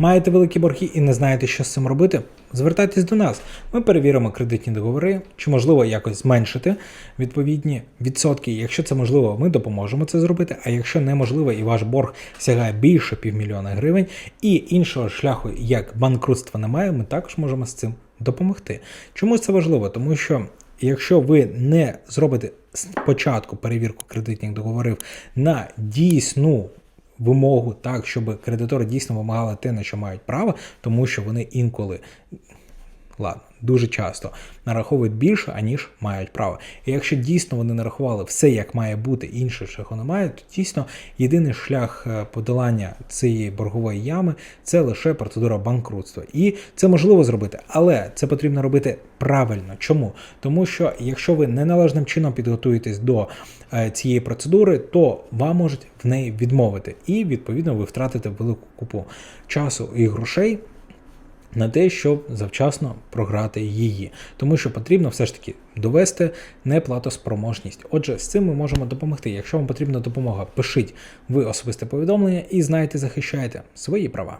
Маєте великі борги і не знаєте, що з цим робити? Звертайтесь до нас. Ми перевіримо кредитні договори, чи можливо якось зменшити відповідні відсотки. Якщо це можливо, ми допоможемо це зробити. А якщо неможливо і ваш борг сягає більше півмільйона гривень, і іншого шляху як банкрутства немає, ми також можемо з цим допомогти. Чому це важливо? Тому що якщо ви не зробите спочатку перевірку кредитних договорів на дійсну вимогу, так, щоб кредитори дійсно вимагали те, на що мають право, тому що вони інколи. Ладно, дуже часто нараховують більше, аніж мають право. І якщо дійсно вони нарахували все, як має бути, іншого шляху немає, то дійсно єдиний шлях е, подолання цієї боргової ями це лише процедура банкрутства. І це можливо зробити, але це потрібно робити правильно. Чому? Тому що якщо ви неналежним чином підготуєтесь до е, цієї процедури, то вам можуть в неї відмовити, і відповідно ви втратите велику купу часу і грошей на те, щоб завчасно програти її, тому що потрібно все ж таки довести неплатоспроможність. Отже, з цим ми можемо допомогти. Якщо вам потрібна допомога, пишіть ви особисте повідомлення і знайте, захищаєте свої права.